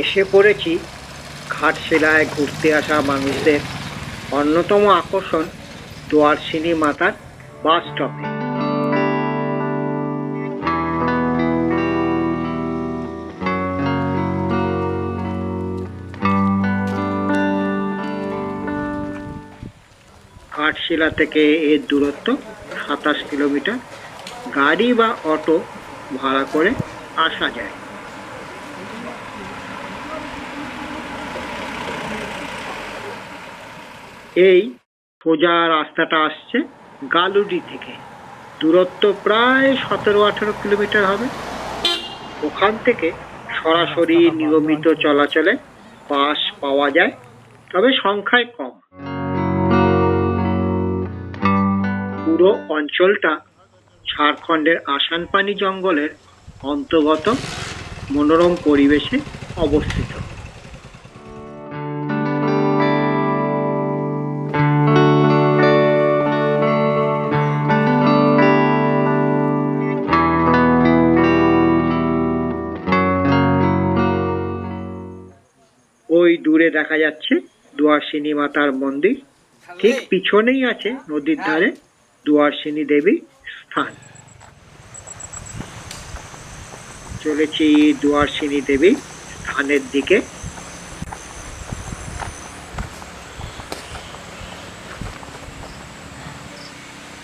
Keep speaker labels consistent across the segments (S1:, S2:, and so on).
S1: এসে পড়েছি ঘাটশিলায় ঘুরতে আসা মানুষদের। অন্যতম আকর্ষণ দোয়ারসিনী মাতার বাস স্টপে। ঘাটশিলা থেকে এর দূরত্ব সাতাশ কিলোমিটার। গাড়ি বা অটো ভাড়া করে আসা যায়। এই সোজা রাস্তাটা আসছে গালুডি থেকে। দূরত্ব প্রায় সতেরো আঠেরো কিলোমিটার হবে। ওখান থেকে সরাসরি নিয়মিত চলাচলে বাস পাওয়া যায়, তবে সংখ্যায় কম। পুরো অঞ্চলটা ঝাড়খণ্ডের আসানপানি জঙ্গলের অন্তর্গত মনোরম পরিবেশে অবস্থিত। দেখা যাচ্ছে দুয়ারসিনী মাতার মন্দির। ঠিক পিছনেই আছে নদীর ধারে দুয়ারসিনী দেবীর স্থান। চলেছি দুয়ারসিনী দেবী স্থানের দিকে।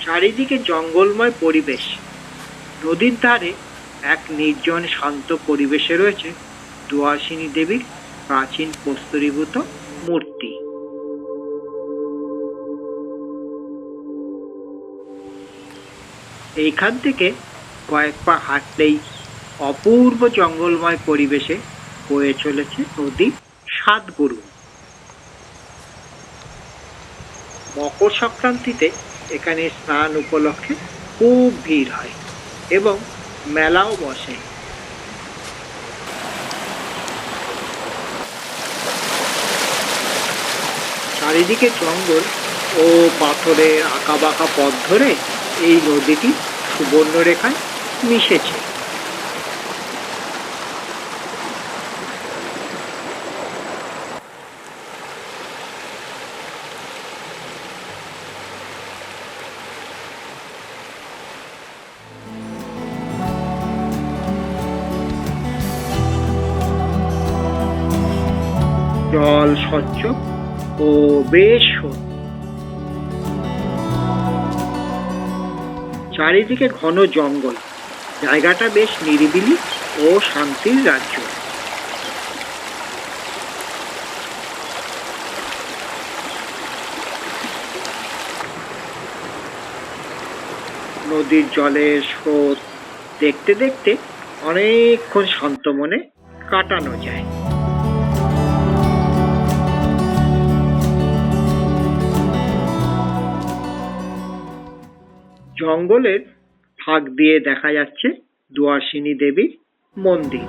S1: চারিদিকে জঙ্গলময় পরিবেশ। নদীর ধারে এক নির্জন শান্ত পরিবেশে রয়েছে দুয়ারসিনী দেবীর প্রাচীন প্রস্তরীভূত মূর্তি। এইখান থেকে কয়েক পা হাঁটলেই অপূর্ব জঙ্গলময় পরিবেশে বয়ে চলেছে নদী সাতগুরু। মকর সংক্রান্তিতে এখানে স্নান উপলক্ষে খুব ভিড় হয় এবং মেলাও বসে। চারিদিকে জঙ্গল ও পাথরের আঁকাবাঁকা পথ ধরে এই নদীটি সুবর্ণরেখায় মিশেছে। জল স্বচ্ছ ও বেশ চারিদিকে ঘন জঙ্গল। জায়গাটা বেশ নিরিবিলি ও শান্তির রাজ্য। নদীর জলের স্রোত দেখতে দেখতে অনেকক্ষণ শান্ত মনে কাটানো যায়। জঙ্গলের ফাঁক দিয়ে দেখা যাচ্ছে দুয়ারসিনী দেবীর মন্দির।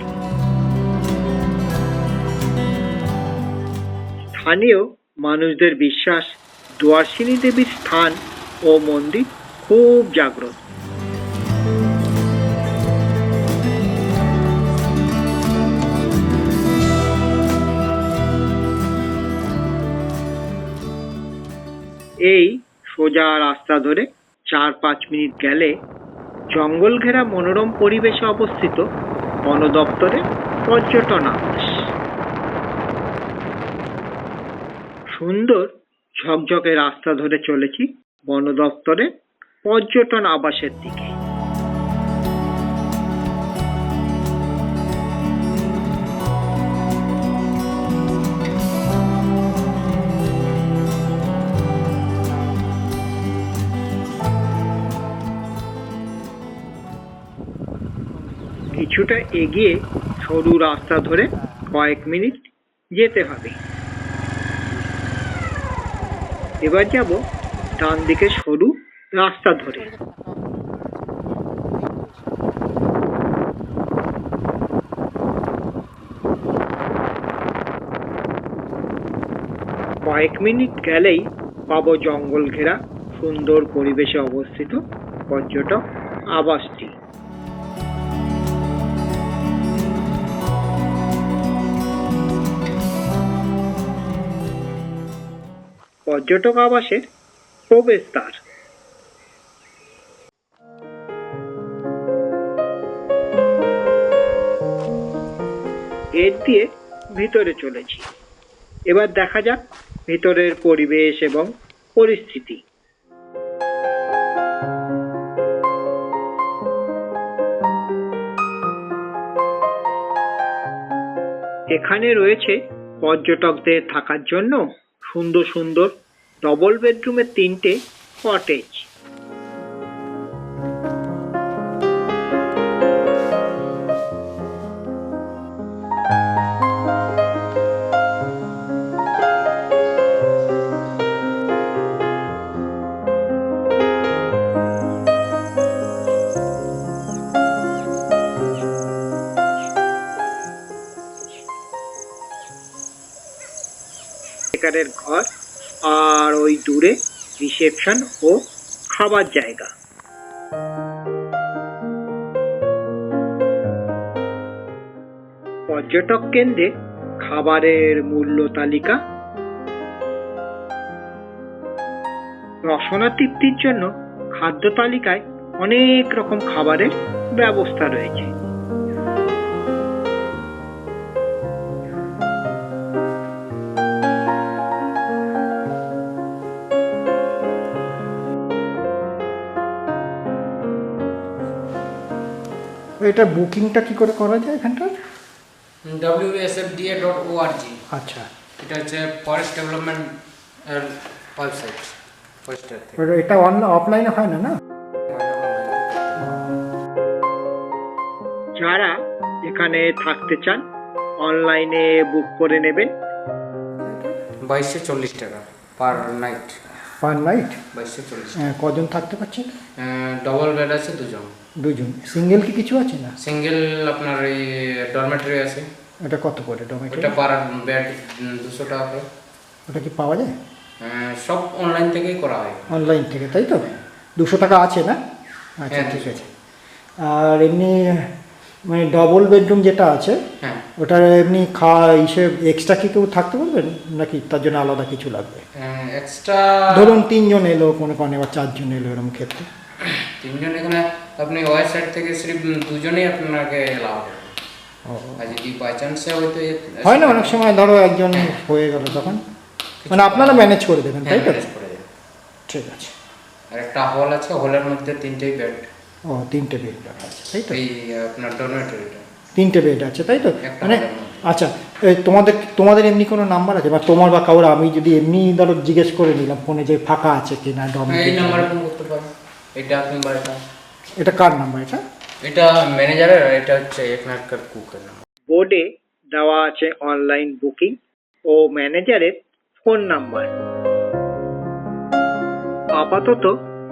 S1: স্থানীয় মানুষদের বিশ্বাস দুয়ারসিনী দেবীর স্থান ও মন্দির খুব জাগ্রত। এই সোজা রাস্তা ধরে চার পাঁচ মিনিট গেলে জঙ্গল ঘেরা মনোরম পরিবেশে অবস্থিত বন দপ্তরের পর্যটন আবাস। সুন্দর ঝকঝকে রাস্তা ধরে চলেছি বন দপ্তরের পর্যটন আবাসের দিকে। কিছুটা এগিয়ে সরু রাস্তা ধরে কয়েক মিনিট যেতে হবে। এবার যাব ডান দিকে সরু রাস্তা ধরে। কয়েক মিনিট গেলেই পাবো জঙ্গল ঘেরা, সুন্দর পরিবেশে অবস্থিত পর্যটক আবাসটি। পর্যটক আবাসের প্রবেশদ্বার। গেট দিয়ে ভিতরে চলেছি। এবার দেখা যাক ভিতরের পরিবেশ এবং পরিস্থিতি। এখানে রয়েছে পর্যটকদের থাকার জন্য সুন্দর সুন্দর ডবল বেডরুমের তিনটে কটেজ বেকারের ঘর আর ওই দূরে রিসেপশন ও খাবার জায়গা। পর্যটক কেন্দ্রে খাবারের মূল্য তালিকা। রসনা তৃপ্তির জন্য খাদ্য তালিকায় অনেক রকম খাবারের ব্যবস্থা রয়েছে।
S2: এটা বুকিংটা কি করে করা যায় এখানটার
S3: ডট ওআরজি
S2: আচ্ছা।
S3: এটা হচ্ছে ফরেস্ট ডেভেলপমেন্ট ওয়েবসাইট ফরেস্টের থেকে।
S2: এটা অন অফলাইনে হয় না না?
S1: যারা এখানে থাকতে চান অনলাইনে বুক করে নেবেন।
S3: বাইশশো চল্লিশ টাকা পার নাইট
S2: পার নাইট
S3: বাইশশো চল্লিশ
S2: কজন থাকতে পারছেন?
S3: ডবল বেড আছে দুজন।
S2: দুজন। সিঙ্গেল কি কিছু আছে না?
S3: সিঙ্গেল আপনার এই ডরমেটরি আছে।
S2: এটা কত করে ডোমেটো
S3: এটা পার বেড দুশো টাকা করে।
S2: ওটা কি পাওয়া যায়?
S3: আহ, সব অনলাইন থেকেই করা হয়।
S2: অনলাইন থেকে তাই তো? দুশো টাকা আছে না? আচ্ছা
S3: হ্যাঁ,
S2: ঠিক আছে। আর এমনি মানে ডবল বেডরুম যেটা আছে
S3: হ্যাঁ।
S2: ওটার এমনি খাওয়া হিসেব এক্সট্রা কি কেউ থাকতে পারবেন? নাকি তার জন্য আলাদা কিছু লাগবে?
S3: এক্সট্রা
S2: ধরুন তিনজন এলো কোনো কোনো বা চারজন এলো এরকম ক্ষেত্রে।
S3: তিনজন এখানে আপনি ওয়েবসাইট থেকে সির্ফ দুজনেই আপনাকে লাভ হবে
S2: ও।
S3: আর যদি বাই চান্সে হয়তো
S2: হয় না অনেক সময় ধরো একজন হয়ে গেল তখন। মানে আপনারা ম্যানেজ করে দেবেন
S3: হ্যাঁ,
S2: তাই তো
S3: করে দেবে।
S2: ঠিক আছে।
S3: আর একটা হল আছে হলের মধ্যে তিনটেই বেড
S2: ও তিনটে বেড আছে তাই তো?
S3: এই আপনার ডরমেটরিটা
S2: তিনটে বেড আছে তাই তো? মানে আচ্ছা এই তোমাদের তোমাদের এমনি কোনো নাম্বার আছে? বা তোমার বা কারোর আমি যদি এমনি ধরো জিজ্ঞেস করে নিলাম ফোনে যে ফাঁকা আছে কি না ডম
S3: হ্যাঁ, এই নাম্বারে ফোন করতে পারেন এটা আপনি এটা
S2: এটা কার নাম্বার এটা?
S3: এটা ম্যানেজারের আর এটা হচ্ছে এখানকার কুকের নাম্বার
S1: বোর্ডে দেওয়া আছে অনলাইন বুকিং ও ম্যানেজারের ফোন নাম্বার আপাতত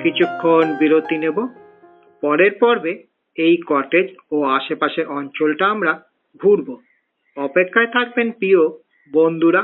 S1: কিছুক্ষণ বিরতি নেব। পরের পর্বে এই কটেজ ও আশেপাশের অঞ্চলটা আমরা ঘুরব। অপেক্ষায় থাকবেন প্রিয় বন্ধুরা।